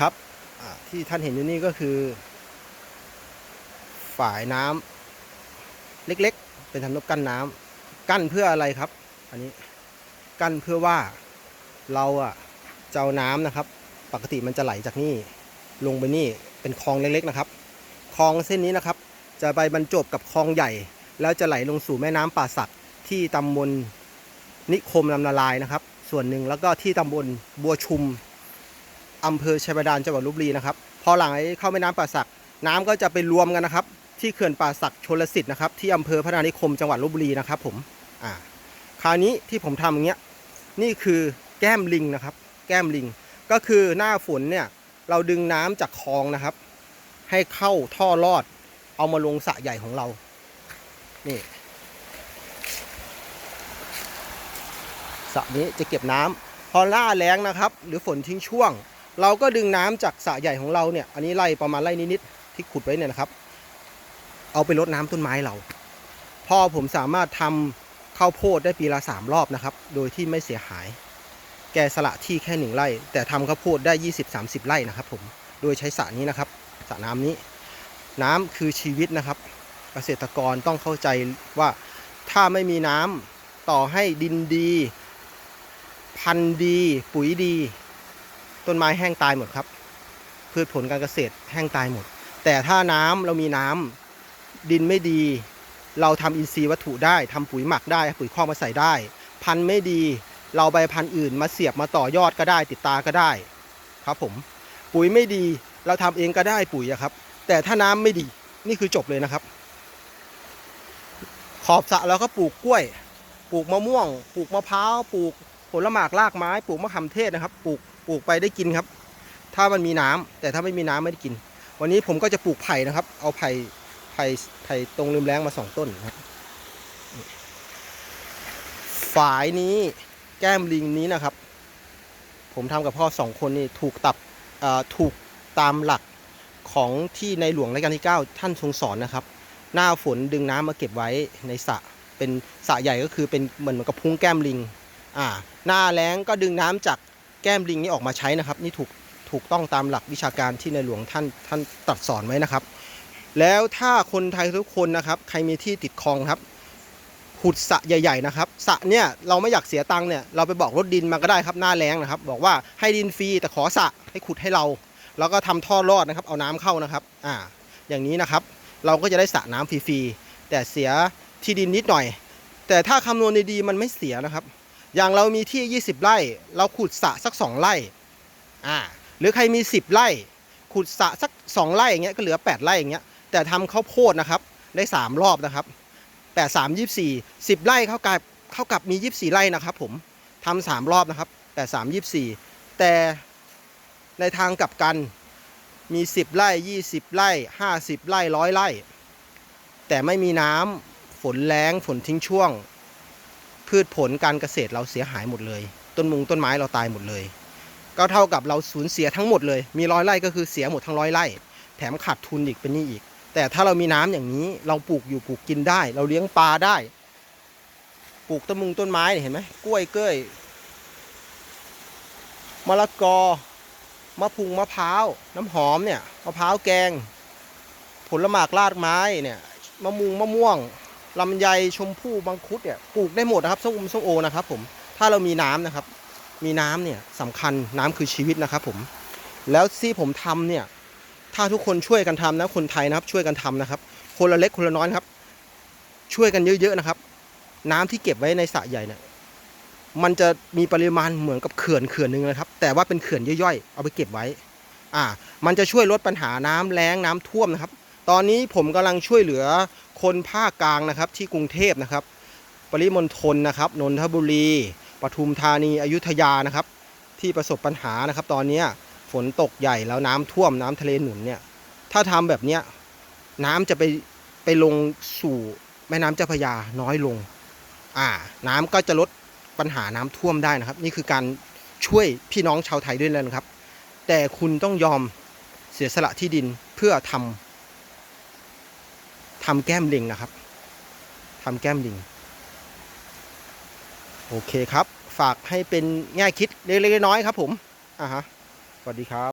ครับที่ท่านเห็นอยู่นี่ก็คือ ฝายน้ำเล็กๆ เป็นทำนบกั้นน้ำกั้นเพื่ออะไรครับ อันนี้กั้นเพื่อว่าเราอะจะเอาน้ำนะครับ ปกติมันจะไหลจากนี่ลงไปนี่เป็นคลองเล็กๆนะครับคลองเส้นนี้นะครับ จะไปบรรจบกับคลองใหญ่ แล้วจะไหลลงสู่แม่น้ำป่าสักที่ตำบลนิคมลำนาลายนะครับ ส่วนหนึ่งแล้วก็ที่ตำบลบัวชุม อำเภอชัยบาดาลจังหวัดลบบุรีนะครับ พอหลังเข้าแม่น้ำป่าสัก น้ำก็จะไปรวมกันนะครับ ที่เขื่อนป่าสักชลสิทธิ์นะครับที่อำเภอพระนานิคมจังหวัดลบบุรีนะครับ ผมอ่าคราวนี้ที่ผมทำอย่างเงี้ยนี่คือแก้มลิงนะครับ แก้มลิงก็คือหน้าฝนเนี่ยเราดึงน้ำจากคลองนะครับ ให้เข้าท่อลอด เอามาลงสระใหญ่ของเรา นี่สระนี้จะเก็บน้ำพอหน้าแล้งนะครับ หรือฝนทิ้งช่วง เราก็ดึงน้ำจากสระใหญ่ของเราเนี่ย อันนี้ไล่ประมาณไล่นิดๆที่ขุดไว้เนี่ยนะครับ เอาไปรดน้ำต้นไม้เรา พ่อผมสามารถทำข้าวโพดได้ปีละสามรอบนะครับ โดยที่ไม่เสียหาย แกสละที่แค่หนึ่งไร่ แต่ทำข้าวโพดได้20-30ไร่นะครับ ผม โดยใช้สระนี้นะครับสระน้ำนี้ น้ำคือชีวิตนะครับ เกษตรกรต้องเข้าใจว่าถ้าไม่มีน้ำต่อให้ดินดี พันธุ์ดี ปุ๋ยดี ต้นไม้แห้งตายหมดครับ พืชผลการเกษตรแห้งตายหมด แต่ถ้าน้ำเรามีน้ำดินไม่ดี เราทำอินทรีย์วัตถุได้ทำปุ๋ยหมักได้ ปุ๋ยคอกมาใส่ได้ พันธุ์ไม่ดี เราใบพันธุ์อื่นมาเสียบมาต่อยอดก็ได้ ติดตาก็ได้ ครับผม ปุ๋ยไม่ดีเราทำเองก็ได้ปุ๋ยครับ แต่ถ้าน้ำไม่ดีนี่คือจบเลยนะครับ ขอบสระเราก็ปลูกกล้วย ปลูกมะม่วง ปลูกมะพร้าว ปลูกผลหมากรากไม้ ปลูกมะขามเทศนะครับ ปลูก ปลูกไปได้กินครับ ถ้ามันมีน้ำแต่ถ้าไม่มีน้ำไม่ได้กิน วันนี้ผมก็จะปลูกไผ่นะครับ เอาไผ่ไผ่ไผ่ตรงริมแรงมาสองต้นนะครับฝายนี้แก้มลิงนี้นะครับ ผมทำกับพ่อสองคนนี่ถูกตับถูกตามหลักของที่ในหลวงรัชกาลที่ 9 ท่านทรงสอนนะครับ หน้าฝนดึงน้ำมาเก็บไว้ในสระเป็นสระใหญ่ก็คือเป็นเหมือนกับพุ้งแก้มลิงอ่าหน้าแล้งก็ดึงน้ำจาก แก้มลิงนี้ออกมาใช้นะครับ นี่ถูกถูกต้องตามหลักวิชาการที่ในหลวงท่านท่านตรัดสอนไว้นะครับ แล้วถ้าคนไทยทุกคนนะครับ ใครมีที่ติดคลองครับขุดสะใหญ่ๆนะครับสะเนี่ยเราไม่อยากเสียตังค์เนี่ยเราไปบอกรถดินมาก็ได้ครับหน้าแรงนะครับ บอกว่าให้ดินฟรีแต่ขอสะให้ขุดให้เรา แล้วก็ทำท่อรอดนะครับ เอาน้ำเข้านะครับ อ่า อย่างนี้นะครับ เราก็จะได้สระน้ำฟรีๆแต่เสียที่ดินนิดหน่อย แต่ถ้าคำนวณดีๆมันไม่เสียนะครับ อย่างเรามีที่ 20 ไร่ เราขุดสระสัก 2 ไร่อ่าหรือใครมี 10 ไร่ ขุดสระสัก 2 ไร่อย่างเงี้ยก็เหลือ 8 ไร่อย่างเงี้ยแต่ทำข้าวโพดนะครับได้ 3 รอบนะครับ 8 3 24 10 ไร่เข้ากับเข้ากับมี 24 ไร่นะครับผมทำสามรอบนะครับ 8 3 24 แต่ในทางกลับกันมี 10 ไร่ 20 ไร่ 50 ไร่ร้อยไร่ แต่ไม่มีน้ำฝนแรงฝนทิ้งช่วง พืชผลการเกษตรเราเสียหายหมดเลย ต้นมุงต้นไม้เราตายหมดเลย ก็เท่ากับเราสูญเสียทั้งหมดเลย มีร้อยไร่ก็คือเสียหมดทั้งร้อยไร่ แถมขาดทุนอีกเป็นนี้อีก แต่ถ้าเรามีน้ำอย่างนี้เราปลูกอยู่ปลูกกินได้ เราเลี้ยงปลาได้ ปลูกต้นมุงต้นไม้เห็นไหมกล้วยเก้ยมะละกอมะพุงมะพร้าวน้ำหอมเนี่ยมะพร้าวแกง ผลหมากลากไม้เนี่ยมะมุงมะม่วง ลำไยชมพู่บังคุดเนี่ยปลูกได้หมดนะครับส้มอมส้มโอนะครับ ผมถ้าเรามีน้ำนะครับ มีน้ำเนี่ยสำคัญน้ำคือชีวิตนะครับ ผมแล้วที่ผมทำเนี่ยถ้าทุกคนช่วยกันทำนะคนไทยนะครับช่วยกันทำนะครับ คนละเล็กคนละน้อยครับ ช่วยกันเยอะๆนะครับ น้ำที่เก็บไว้ในสระใหญ่เนี่ยมันจะมีปริมาณเหมือนกับเขื่อนเขื่อนหนึ่งนะครับ แต่ว่าเป็นเขื่อนย่อยๆ เอาไปเก็บไว้ อ่า มันจะช่วยลดปัญหาน้ำแล้งน้ำท่วมนะครับ ตอนนี้ผมกำลังช่วยเหลือคนภาคกลางนะครับที่กรุงเทพนะครับ ปริมณฑลนะครับนนทบุรีปทุมธานีอยุธยานะครับ ที่ประสบปัญหานะครับ ตอนนี้ฝนตกใหญ่แล้วน้ำท่วมน้ำทะเลหนุนเนี่ยถ้าทำแบบเนี้ยน้ำจะไปไปลงสู่แม่น้ำเจ้าพระยาน้อยลงอ่าน้ำก็จะลดปัญหาน้ำท่วมได้นะครับ นี่คือการช่วยพี่น้องชาวไทยด้วยแล้วนะครับ แต่คุณต้องยอมเสียสละที่ดินเพื่อทำ ทำแก้มลิงนะครับทำแก้มลิง โอเคครับ ฝากให้เป็นแง่คิดเล็กๆน้อยๆครับผมอ่าฮะสวัสดีครับ